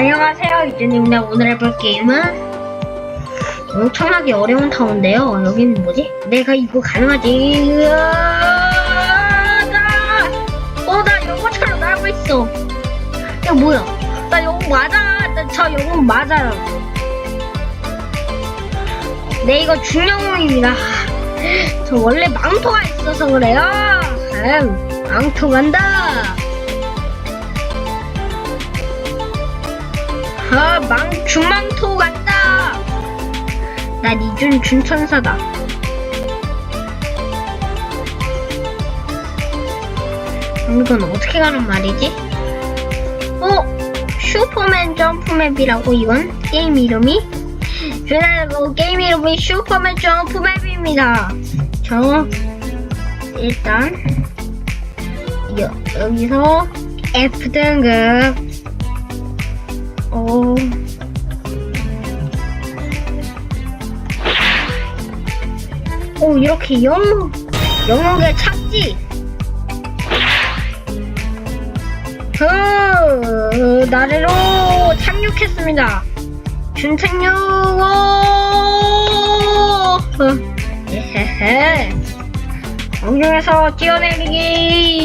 안녕하세요 이준입니다. 오늘 해볼 게임은 엄청나게 어려운 타워인데요. 여기는 뭐지? 내가 이거 가능하지? 으아, 나, 어, 나 영어처럼 날고 있어. 이거 뭐야? 나 영어 맞아. 나 저 영어 맞아요 네 이거 중영웅입니다. 저 원래 망토가 있어서 그래요. 음, 망토 간다 아, 망, 중망토 간다! 난 이준 준천사다. 이건 어떻게 가는 말이지? 어? 슈퍼맨 점프맵이라고 이건? 게임 이름이? 그래도 게임 이름이 슈퍼맨 점프맵입니다. 저, 일단, 여, 여기서 F등급 어. 오, 이렇게 영, 영웅의 착지. 그, 나래로 착륙했습니다. 준착륙, 오! 어, 에헤헤. 공중에서 뛰어내리기.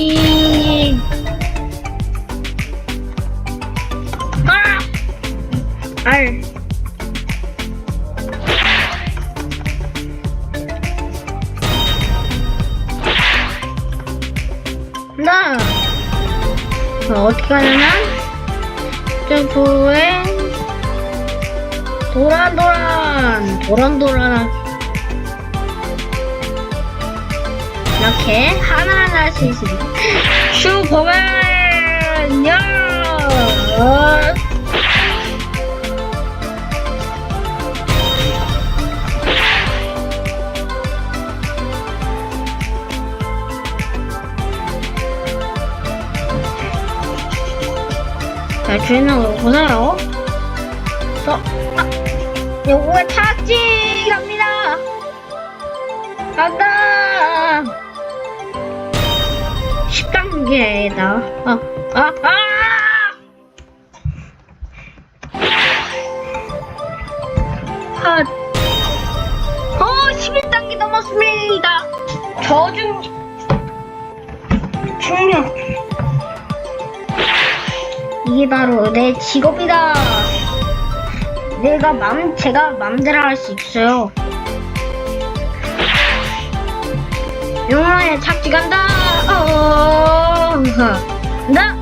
알. 나. 어, 어떻게 하냐면 점프에 도란도란. 도란도란. 이렇게 하나하나 할수 있습니다 슈퍼맨! 야 자, 주인은 보세요. 저, 아, 요거에 착지 갑니다. 간다. 10단계다. 아, 아, 아! 아, 어, 11단계 넘었습니다. 저중, 중력. 이게 바로 내 직업이다. 내가 맘, 제가 맘대로 할 수 있어요. 용화에 착지 간다. 어, 나, 아,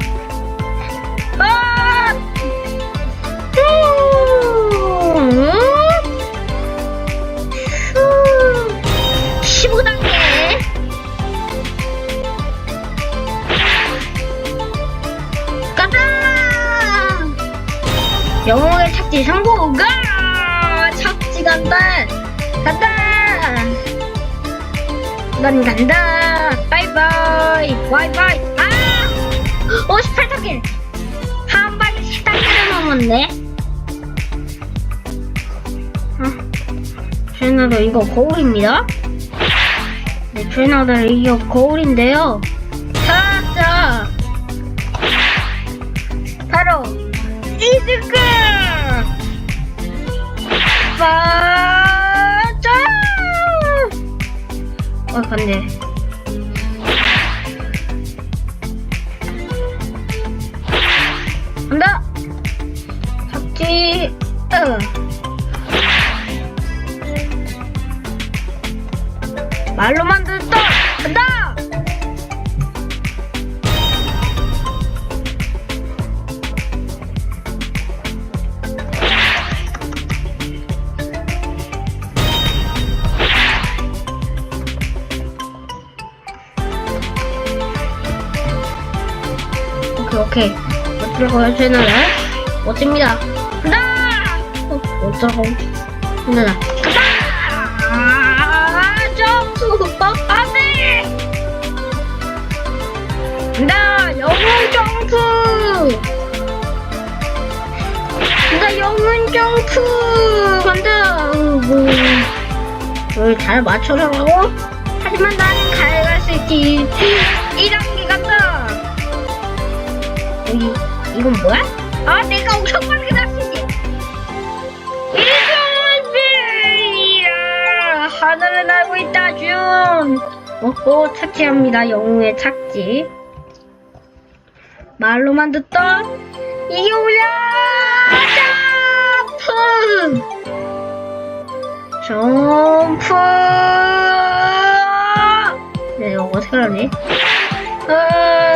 영웅의 착지 성공! 가! 착지 간다! 간다! 난 간다! 바이바이! 바이바이! 아! 58단계! 한 발에 10단계를 넘었네? 아, 주인아들 이거 거울입니다? 네, 주인아들 이거 거울인데요. 찾아! 바로 이즈크 빠져 어 근데 간다! 착지 어. 말로만 듣다! 간다 오케이. 어쩌고 채널을 멋집니다. 간다! 어, 어쩌고 힘내라. 간다! 아, 점프! 어, 안돼 간다! 영웅 점프! 간다! 영웅 점프! 간다! 잘 맞춰라고? 하지만 나는 가야 수 있지. 1단 이건 뭐야? 아 내가 엄청 빠르게 달리지. 이준비야. 하늘을 날고 있다 준. 먹고 착지합니다 영웅의 착지 말로만 듣던 이게 뭐야? 점프! 점프! 네 이거 어떻게 하니? 아,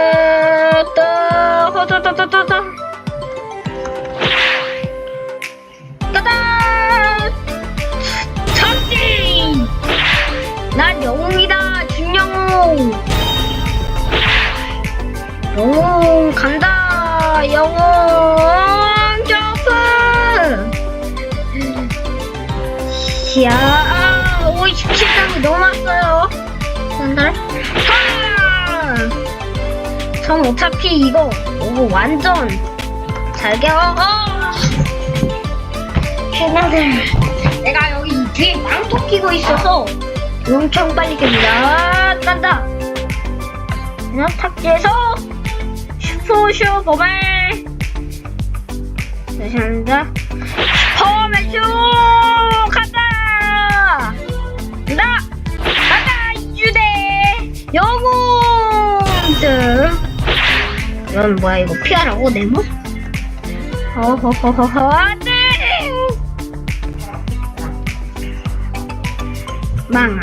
난 영웅이다, 준영웅! 영웅 간다, 영웅 점프! 야, 아, 57단이 넘었어요. 하! 전 어차피 이거, 이거 완전 잘 겨워. 해나들. 내가 여기 뒤에 망토 끼고 있어서 엄청 빨리 깹니다. 깐다. 그냥 탁지에서 슈퍼쇼 범을 다시 한다. 슈퍼맨쇼 간다. 간다. 간다. 이주대 영웅들. 이건 뭐야 이거 피하라고 네모? 허허허허허 망한.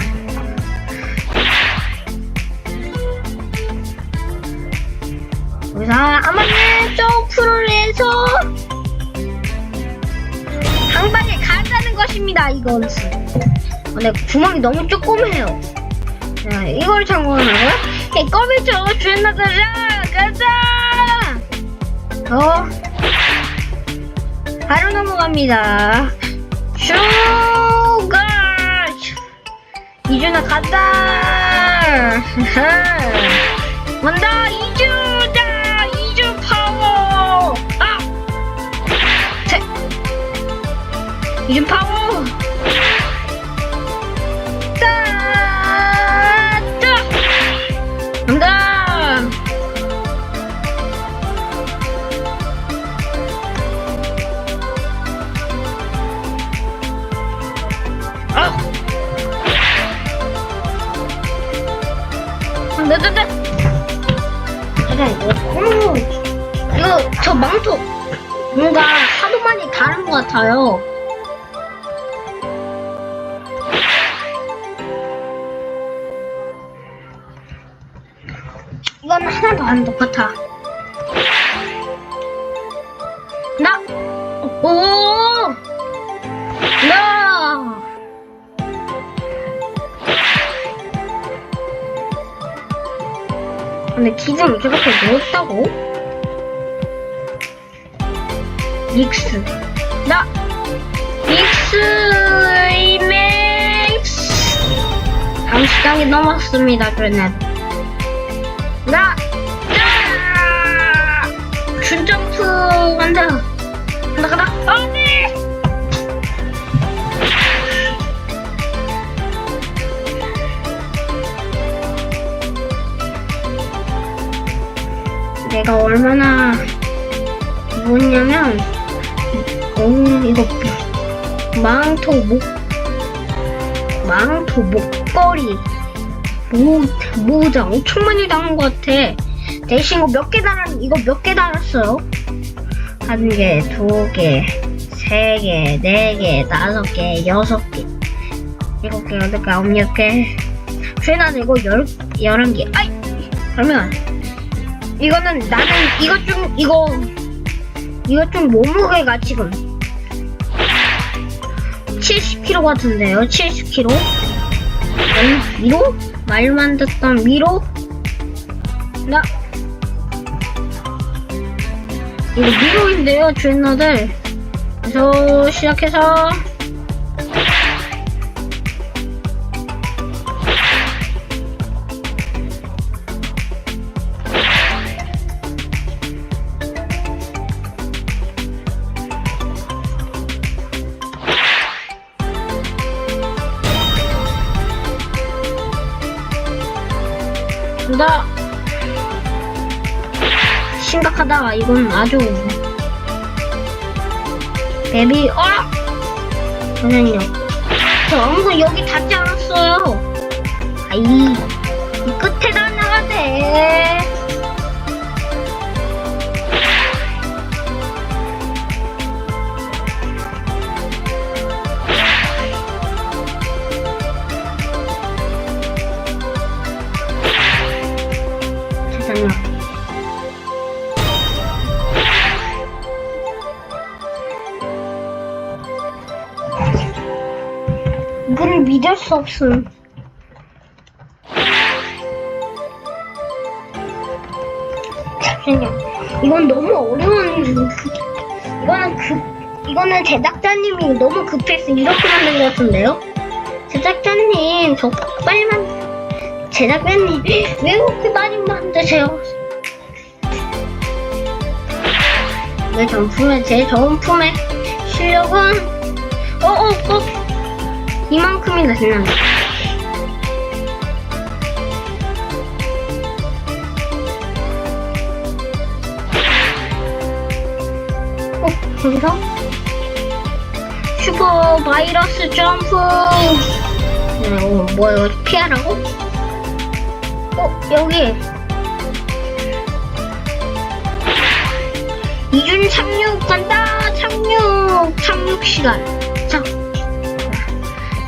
여기서 아마는 점프를 해서 한 방에 간다는 것입니다. 이건. 어, 내 구멍이 너무 조그매요. 자, 이걸 거야? 이 껌이죠. 주인나들아 가자. 어. 바로 넘어갑니다. 슈가. 이준아 간다. 간다 이주다 이주 파워. 아. 세. 이준 파워. 하나도 안 똑같아. 나, 오, 나. 근데 기준이 저렇게 넓다고? 믹스. 나, 믹스 이맥스. 30단계 넘었습니다, 그러면. 나, 나! 간다. 간다, 간다. 안 돼! 내가 얼마나 무었냐면 어, 이거 망토 목 망토 목걸이 모, 모자 엄청 많이 담은 것 같아 대신 이거 몇 개 달았 이거 몇 개 달았어요 한 개, 두 개, 세 개, 네 개, 다섯 개, 여섯 개. 일곱 개, 여덟 개, 아홉 여 개. 쟤는 이거 열 열한 개. 아이 그러면 이거는 나는 이거 좀 이거 이거 좀 몸무게가 지금 70kg 같은데요? 70kg 미로? 말만 듣던 미로? 나 이거 미로인데요 주인나들. 그래서 시작해서. 나 생각하다가 이건 아주 맵이 어! 잠시만요. 전부 여기 닿지 않았어요. 아이 이 끝에 다 나가대 이거는 믿을 수 없음. 잠시만요. 이건 너무 어려운, 이거는 급, 이거는 제작자님이 너무 급해서 이렇게 만든 것 같은데요? 제작자님, 저 빨리 만, 제작자님, 왜 이렇게 많이 만드세요? 내 정품의, 제 정품의 실력은, 어 어, 어, 이만큼이나 되나? 어, 여기서? 슈퍼 바이러스 점프! 네, 어, 뭐야, 이거 피하라고? 어, 여기. 이준 착륙 간다! 착륙! 착륙 시간.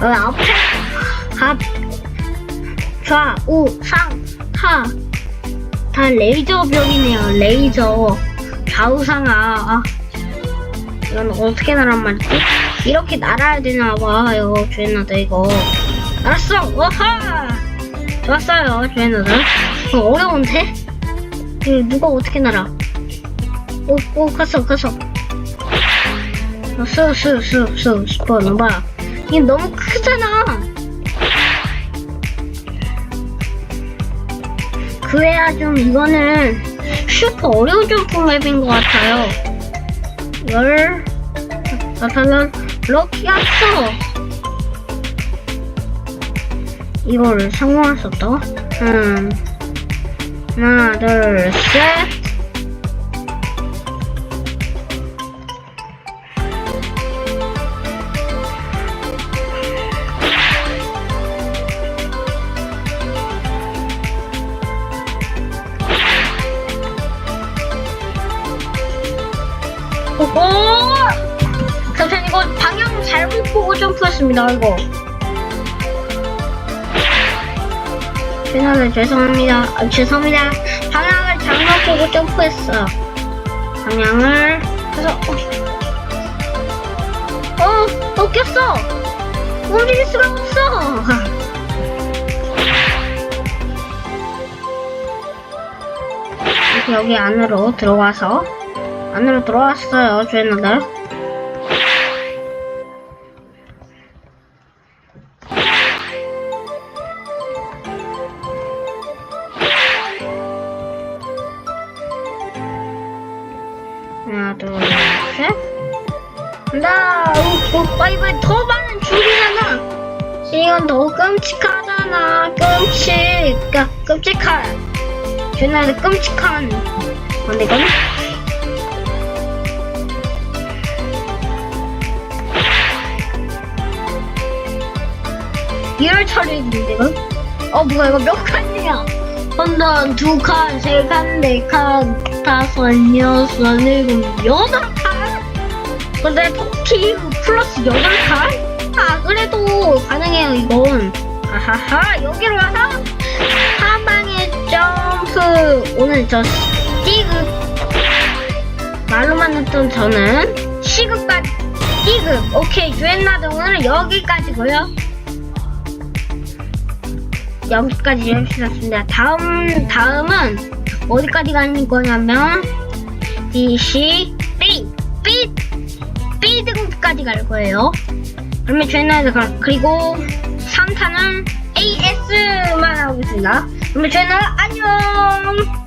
자. 어, 앞에, 앞, 좌, 우, 상, 하. 다 레이저 벽이네요, 레이저. 좌우상 하. 아, 이건 어떻게 날란 말이지? 이렇게 날아야 되나 봐요, 주인나들 이거. 알았어, 와하! 좋았어요, 주인나들. 어, 어려운데? 이거 누가 어떻게 날아? 오, 오, 갔어, 갔어. 어, 수, 수, 수, 수, 슈퍼, 너 봐. 이게 너무 크잖아. 그래야 좀 이거는 슈퍼 어려운 점프 맵인 것 같아요. 열, 나타난 럭키 왔어. 이거를 성공할 수 없다고? 음, 하나, 둘, 셋. 오호! 잠시만 이거 방향 잘못 보고 점프했습니다 이거. 죄송합니다 죄송합니다. 아, 죄송합니다. 방향을 잘못 보고 점프했어요 방향을 해서 어, 어, 어. 꼈어 움직일 수가 없어. 여기 안으로 들어와서 안으로 들어왔어요, 주인들. 하나, 둘, 셋. 간다! 오, 오, 빨리, 빨리, 더 많은 줄이잖아! 이건 더 끔찍하잖아, 끔찍. 그, 끔찍한. 주인들 끔찍한. 근데 이거는? 차례인데 이거? 어 뭐야 이거 몇 칸이야? 한 단, 두 칸, 세 칸, 네 칸, 다섯, 여섯, 일곱, 여덟 칸? 근데 토끼 플러스 여덟 칸? 아 그래도 가능해요 이건 아하하 여기로 와서 한 방에 점프 오늘 저 D급 말로만 했던 저는 C급까지 D급 오케이 주엔나드 오늘은 여기까지고요 여기까지 해주셨습니다. 다음, 다음은 어디까지 가는 거냐면, D, C, B, B, B 등급까지 갈 거예요. 그러면 저희는, 그- 그리고 3탄은 AS만 하고 있습니다. 그러면 저희는 안녕!